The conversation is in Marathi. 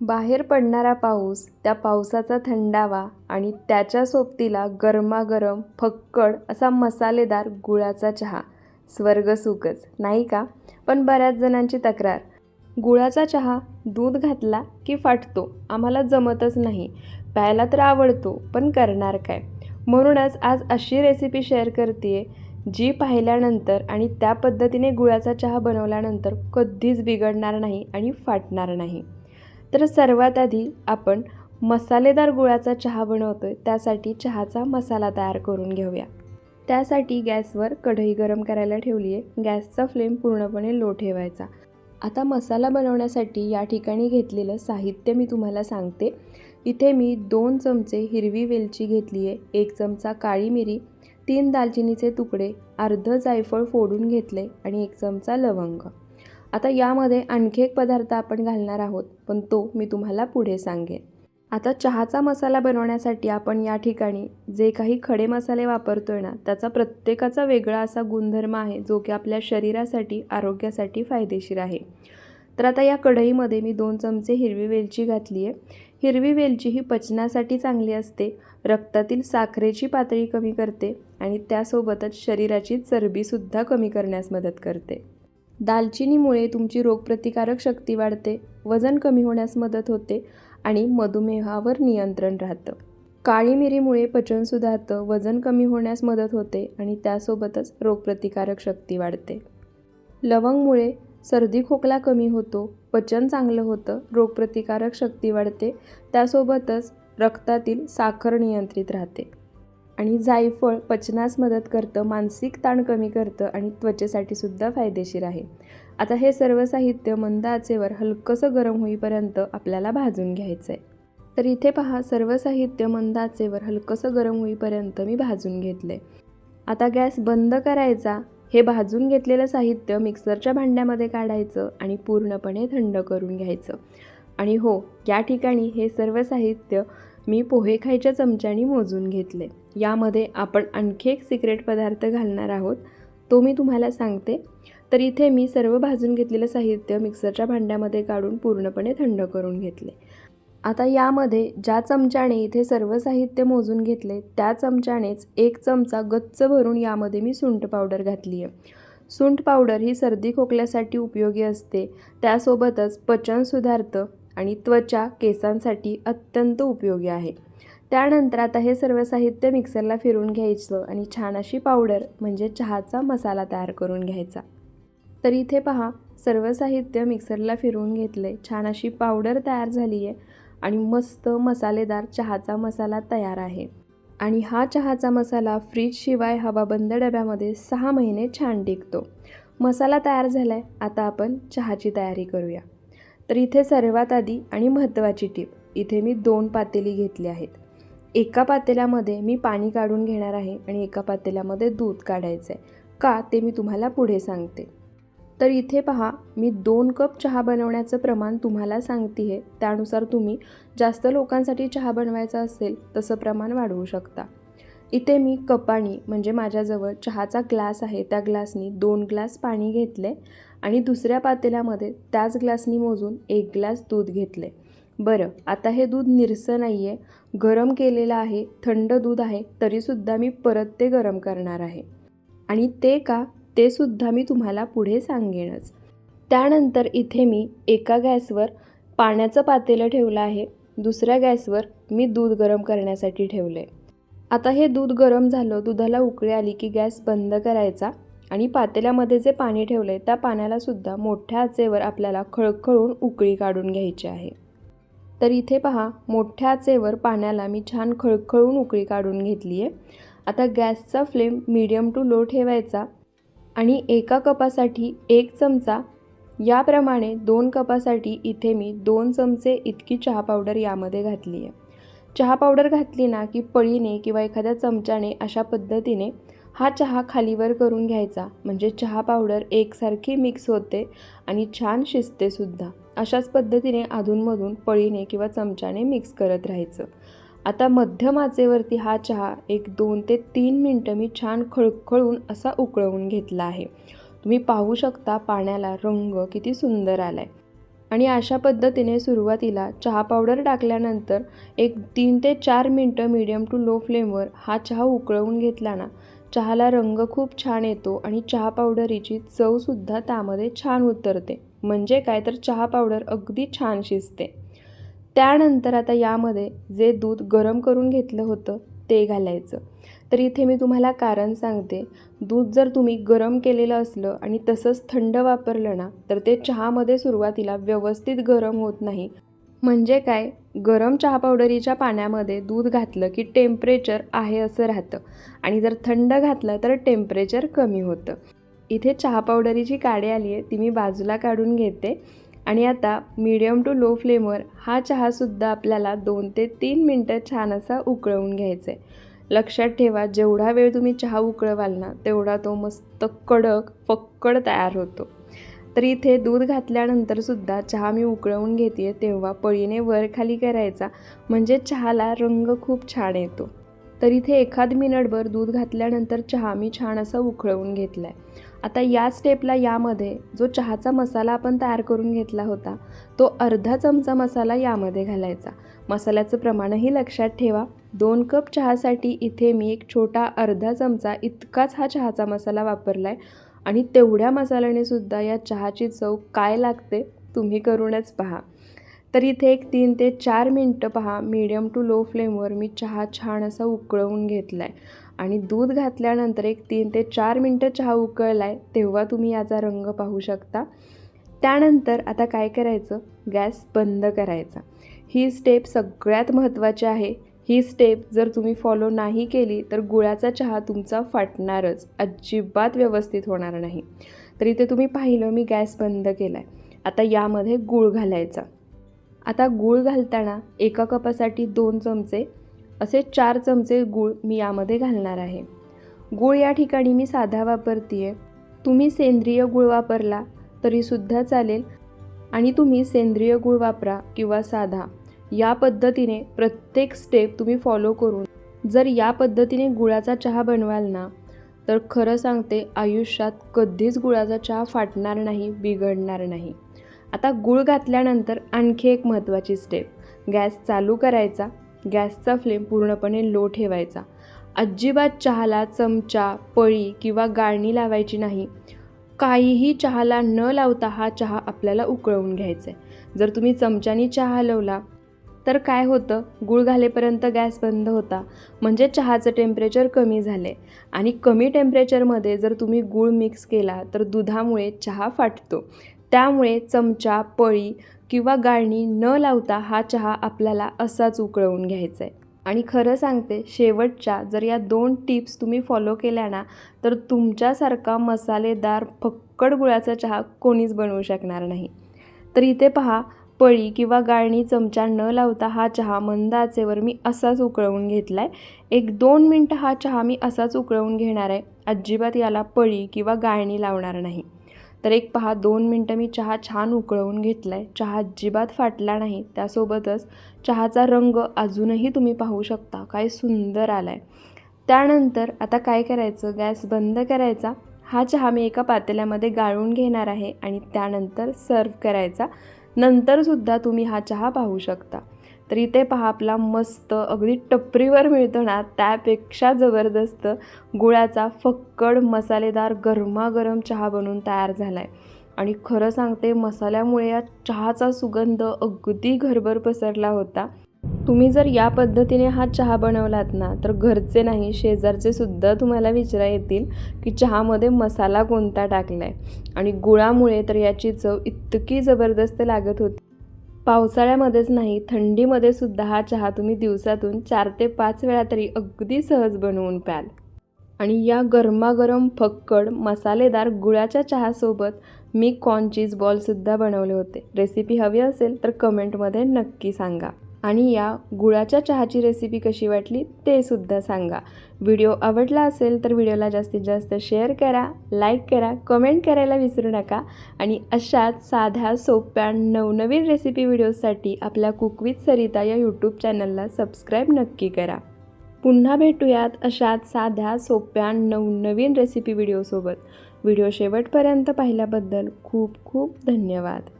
बाहेर पडणारा पाऊस त्या पावसाचा थंडावा आणि त्याच्या सोबतीला गरमागरम फक्कड असा मसालेदार गुळाचा चहा. स्वर्गसुखच नाही का? पण बऱ्याच जणांची तक्रार. गुळाचा चहा दूध घातला की फाटतो आम्हाला जमतच नाही. प्यायला तर आवडतो पण करणार काय? म्हणूनच आज अशी रेसिपी शेअर करते जी पाहिल्यानंतर आणि त्या पद्धतीने गुळाचा चहा बनवल्यानंतर कधीच बिघडणार नाही आणि फाटणार नाही. तर सर्वात आधी आपण मसालेदार गुळाचा चहा बनवतो आहे त्यासाठी चहाचा मसाला तयार करून घेऊया. त्यासाठी गॅसवर कढई गरम करायला ठेवली आहे गॅसचा फ्लेम पूर्णपणे लो ठेवायचा. आता मसाला बनवण्यासाठी या ठिकाणी घेतलेलं साहित्य मी तुम्हाला सांगते. इथे मी दोन चमचे हिरवी वेलची घेतली आहे एक चमचा काळी मिरी तीन दालचिनीचे तुकडे अर्धं जायफळ फोडून घेतले आणि एक चमचा लवंग. आता यामध्ये आणखी एक पदार्थ आपण घालणार आहोत पण तो मी तुम्हाला पुढे सांगेन. आता चहाचा मसाला बनवण्यासाठी आपण या ठिकाणी जे काही खडे मसाले वापरतो आहे ना त्याचा प्रत्येकाचा वेगळा असा गुणधर्म आहे जो की आपल्या शरीरासाठी आरोग्यासाठी फायदेशीर आहे. तर आता या कढईमध्ये मी दोन चमचे हिरवी वेलची घातली आहे. हिरवी वेलची ही पचनासाठी चांगली असते रक्तातील साखरेची पातळी कमी करते आणि त्यासोबतच शरीराची चरबीसुद्धा कमी करण्यास मदत करते. दालचिनीमुळे तुमची रोगप्रतिकारक शक्ती वाढते वजन कमी होण्यास मदत होते आणि मधुमेहावर नियंत्रण राहतं. काळी मिरीमुळे पचन सुधारतं वजन कमी होण्यास मदत होते आणि त्यासोबतच रोगप्रतिकारक शक्ती वाढते. लवंगमुळे सर्दी खोकला कमी होतो पचन चांगलं होतं रोगप्रतिकारक शक्ती वाढते त्यासोबतच रक्तातील साखर नियंत्रित राहते. आणि जायफळ पचनास मदत करतं मानसिक ताण कमी करतं आणि त्वचेसाठी सुद्धा फायदेशीर आहे. आता हे सर्व साहित्य मंद आचेवर हलकंसं गरम होईपर्यंत आपल्याला भाजून घ्यायचं आहे तर इथे पहा सर्व साहित्य मंद आचेवर हलकंसं गरम होईपर्यंत मी भाजून घेतलं आहे आता गॅस बंद करायचा. हे भाजून घेतलेलं साहित्य मिक्सरच्या भांड्यामध्ये काढायचं आणि पूर्णपणे थंड करून घ्यायचं. आणि हो या ठिकाणी हे सर्व साहित्य मी पोहे खायच्या चमच्यानी मोजून घेतले यामध्ये आपण आणखी एक सिक्रेट पदार्थ घालणार आहोत. तो मी तुम्हाला सांगते. तर इथे मी सर्व भाजून घेतलेलं साहित्य मिक्सरच्या भांड्यामध्ये काढून पूर्णपणे थंड करून घेतले. आता यामध्ये ज्या चमच्याने इथे सर्व साहित्य मोजून घेतले त्या चमच्यानेच एक चमचा गच्च भरून यामध्ये मी सुंठ पावडर घातली आहे सुंठ पावडर ही सर्दी खोकल्यासाठी उपयोगी असते. त्यासोबतच पचन सुधारतं आणि त्वचा केसांसाठी अत्यंत उपयोगी आहे. त्यानंतर आता हे सर्व साहित्य मिक्सरला फिरून घ्यायचं आणि छान अशी पावडर म्हणजे चहाचा मसाला तयार करून घ्यायचा. तर इथे पहा सर्व साहित्य मिक्सरला फिरवून घेतले छान अशी पावडर तयार झाली आहे आणि मस्त मसालेदार चहाचा मसाला तयार आहे. आणि हा चहाचा मसाला फ्रीजशिवाय हवाबंद डब्यामध्ये सहा महिने छान टिकतो. मसाला तयार झाला आहे आता आपण चहाची तयारी करूया. तर इथे सर्वात आधी आणि महत्त्वाची टीप इथे मी दोन पातेली घेतली आहेत. एका पातेल्यामध्ये मी पाणी काढून घेणार आहे आणि एका पातेल्यामध्ये दूध काढायचं आहे का ते मी तुम्हाला पुढे सांगते. तर इथे पहा मी दोन कप चहा बनवण्याचं प्रमाण तुम्हाला सांगते आहे त्यानुसार तुम्ही जास्त लोकांसाठी चहा बनवायचा असेल तसं प्रमाण वाढवू शकता. इथे मी कपाणी म्हणजे माझ्याजवळ चहाचा ग्लास आहे त्या ग्लासनी दोन ग्लास पाणी घेतले आणि दुसऱ्या पातेल्यामध्ये त्याच ग्लासनी मोजून एक ग्लास दूध घेतले बरं आता हे दूध निरसं नाही आहे गरम केलेलं आहे थंड दूध आहे तरीसुद्धा मी परत ते गरम करणार आहे. आणि ते का? ते सुद्धा मी तुम्हाला पुढे सांगेनच. त्यानंतर इथे मी एका गॅसवर पाण्याचं पातेलं ठेवलं आहे दुसऱ्या गॅसवर मी दूध गरम करण्यासाठी ठेवलं आहे आता हे दूध गरम झालं दुधाला उकळी आली की गॅस बंद करायचा आणि पातेल्यामध्ये जे पाणी ठेवलं आहे त्या पाण्यालासुद्धा मोठ्या आचेवर आपल्याला खळखळून उकळी काढून घ्यायची आहे. तर इथे पहा मोठ्या आचेवर पाण्याला मी छान खळखळून उकळी काढून घेतली आहे. आता गॅसचा फ्लेम मीडियम टू लो ठेवायचा आणि एका कपासाठी एक चमचा याप्रमाणे दोन कपासाठी इथे मी दोन चमचे इतकी चहा पावडर यामध्ये घातली आहे. चहा पावडर घातली ना की पळीने किंवा एखाद्या चमच्याने अशा पद्धतीने हा चहा खालीवर करून घ्यायचा. म्हणजे चहा पावडर एकसारखी मिक्स होते आणि छान शिजतेसुद्धा अशाच पद्धतीने अधूनमधून पळीने किंवा चमच्याने मिक्स करत राहायचं. आता मध्यम आचेवरती हा चहा एक दोन ते तीन मिनटं मी छान खळखळून असा उकळवून घेतला आहे. तुम्ही पाहू शकता पाण्याला रंग किती सुंदर आला आहे आणि अशा पद्धतीने सुरुवातीला चहा पावडर टाकल्यानंतर एक तीन ते चार मिनटं मीडियम टू लो फ्लेमवर हा चहा उकळवून घेतला ना चहाला रंग खूप छान येतो आणि चहा पावडरीची चवसुद्धा त्यामध्ये छान उतरते. म्हणजे काय तर चहा पावडर अगदी छान शिजते. त्यानंतर आता यामध्ये जे दूध गरम करून घेतलं होतं ते घालायचं. तर इथे मी तुम्हाला कारण सांगते. दूध जर तुम्ही गरम केलेलं असलं आणि तसंच थंड वापरलं ना तर ते चहामध्ये सुरुवातीला व्यवस्थित गरम होत नाही. म्हणजे काय? गरम चहा पावडरीच्या पाण्यामध्ये दूध घातलं की टेम्परेचर आहे असं राहतं. आणि जर थंड घातलं तर टेम्परेचर कमी होतं. इथे चहा पावडरीची काडी आली आहे ती मी बाजूला काढून घेते. आणि आता मीडियम टू लो फ्लेमवर हा चहासुद्धा आपल्याला दोन ते तीन मिनटं छान असा उकळवून घ्यायचा आहे लक्षात ठेवा जेवढा वेळ तुम्ही चहा उकळवाल ना तेवढा तो मस्त कडक फक्कड तयार होतो. तर इथे दूध घातल्यानंतरसुद्धा चहा मी उकळवून घेते तेव्हा पळीने वर खाली करायचा म्हणजे चहाला रंग खूप छान येतो. तर इथे एखाद मिनिटभर दूध घातल्यानंतर चहा मी छान असा उकळवून घेतला आहे आता या स्टेपला यामध्ये जो चहाचा मसाला आपण तयार करून घेतला होता तो अर्धा चमचा मसाला यामध्ये घालायचा. मसाल्याचं प्रमाणही लक्षात ठेवा. दोन कप चहासाठी इथे मी एक छोटा अर्धा चमचा इतकाच हा चहाचा मसाला वापरला आहे आणि तेवढ्या मसाल्याने सुद्धा या चहाची चव काय लागते तुम्ही करूनच पहा. तर इथे एक तीन ते चार मिनटं पहा मीडियम टू लो फ्लेमवर मी चहा छान असा उकळवून घेतला आहे आणि दूध घातल्यानंतर एक तीन ते चार मिनटं चहा उकळला आहे तेव्हा तुम्ही याचा रंग पाहू शकता. त्यानंतर आता काय करायचं? गॅस बंद करायचा. ही स्टेप सगळ्यात महत्त्वाची आहे. ही स्टेप जर तुम्ही फॉलो नाही केली तर गुळाचा चहा तुमचा फाटणारच. अजिबात व्यवस्थित होणार नाही. तर इथे तुम्ही पाहिलं मी गॅस बंद केला आहे आता यामध्ये गूळ घालायचा. आता गूळ घालताना एका कपासाठी दोन चमचे असे चार चमचे गूळ मी यामध्ये घालणार आहे. गूळ या ठिकाणी मी साधा वापरते आहे तुम्ही सेंद्रिय गूळ वापरला तरीसुद्धा चालेल आणि तुम्ही सेंद्रिय गूळ वापरा किंवा साधा. या पद्धतीने प्रत्येक स्टेप तुम्ही फॉलो करून जर या पद्धतीने गुळाचा चहा बनवाल ना तर खरं सांगते आयुष्यात कधीच गुळाचा चहा फाटणार नाही बिघडणार नाही. आता गुळ घातल्यानंतर आणखी एक महत्त्वाची स्टेप गॅस चालू करायचा. गॅसचा फ्लेम पूर्णपणे लो ठेवायचा. अजिबात चहाला चमचा पळी किंवा गाळणी लावायची नाही. काहीही चहाला न लावता हा चहा आपल्याला उकळवून घ्यायचा आहे. जर तुम्ही चमच्यानी चहा हलवला तर काय होतं? गूळ घालेपर्यंत गॅस बंद होता. म्हणजे चहाचं टेम्परेचर कमी झाले आणि कमी टेम्परेचरमध्ये जर तुम्ही गूळ मिक्स केला तर दुधामुळे चहा फाटतो. त्यामुळे चमचा पळी किंवा गाळणी न लावता हा चहा आपल्याला असाच उकळवून घ्यायचा आहे आणि खरं सांगते शेवटच्या जर या दोन टिप्स तुम्ही फॉलो केल्या ना तर तुमच्यासारखा मसालेदार फक्कड गुळाचा चहा कोणीच बनवू शकणार नाही. तर इथे पहा पळी किंवा गाळणी चमचा न लावता हा चहा मंद आचेवर मी असाच उकळवून घेतला आहे एक दोन मिनटं हा चहा मी असाच उकळवून घेणार आहे. अजिबात याला पळी किंवा गाळणी लावणार नाही. तर एक पहा दोन मिनटं मी चहा छान उकळवून घेतला आहे चहा अजिबात फाटला नाही. त्यासोबतच चहाचा रंग अजूनही तुम्ही पाहू शकता. काय सुंदर आला आहे त्यानंतर आता काय करायचं? गॅस बंद करायचा. हा चहा मी एका पातेल्यामध्ये गाळून घेणार आहे आणि त्यानंतर सर्व करायचा. नंतरसुद्धा तुम्ही हा चहा पाहू शकता. तर इथे पहा आपला मस्त अगदी टपरीवर मिळतो ना त्यापेक्षा जबरदस्त गुळाचा फक्कड मसालेदार गरमागरम चहा बनून तयार झाला आहे आणि खरं सांगते मसाल्यामुळे या चहाचा सुगंध अगदी घरभर पसरला होता. तुम्ही जर या पद्धतीने हा चहा बनवलात ना तर घरचे नाही शेजारचे सुद्धा तुम्हाला विचारा येतील की चहामध्ये मसाला कोणता टाकला आहे आणि गुळामुळे तर याची चव इतकी जबरदस्त लागत होती. पावसाळ्यामध्येच नाही थंडीमध्ये सुद्धा हा चहा तुम्ही दिवसातून चार ते पाच वेळा तरी अगदी सहज बनवून प्याल. आणि या गरमागरम फक्कड मसालेदार गुळाच्या चहासोबत मी कॉर्न चीज बॉलसुद्धा बनवले होते. रेसिपी हवी असेल तर कमेंटमध्ये नक्की सांगा. आणि या गुळाच्या चहाची रेसिपी कशी वाटली ते सुद्धा सांगा. व्हिडिओ आवडला असेल तर व्हिडिओला जास्तीत जास्त शेअर करा लाईक करा कमेंट करायला विसरू नका आणि अशाच साध्या सोप्या नवनवीन रेसिपी व्हिडिओसाठी आपल्या कुकविथ सरिता या यूट्यूब चॅनलला सबस्क्राईब नक्की करा. पुन्हा भेटूयात अशाच साध्या सोप्या नवनवीन रेसिपी व्हिडिओसोबत व्हिडिओ शेवटपर्यंत पाहिल्याबद्दल खूप खूप धन्यवाद.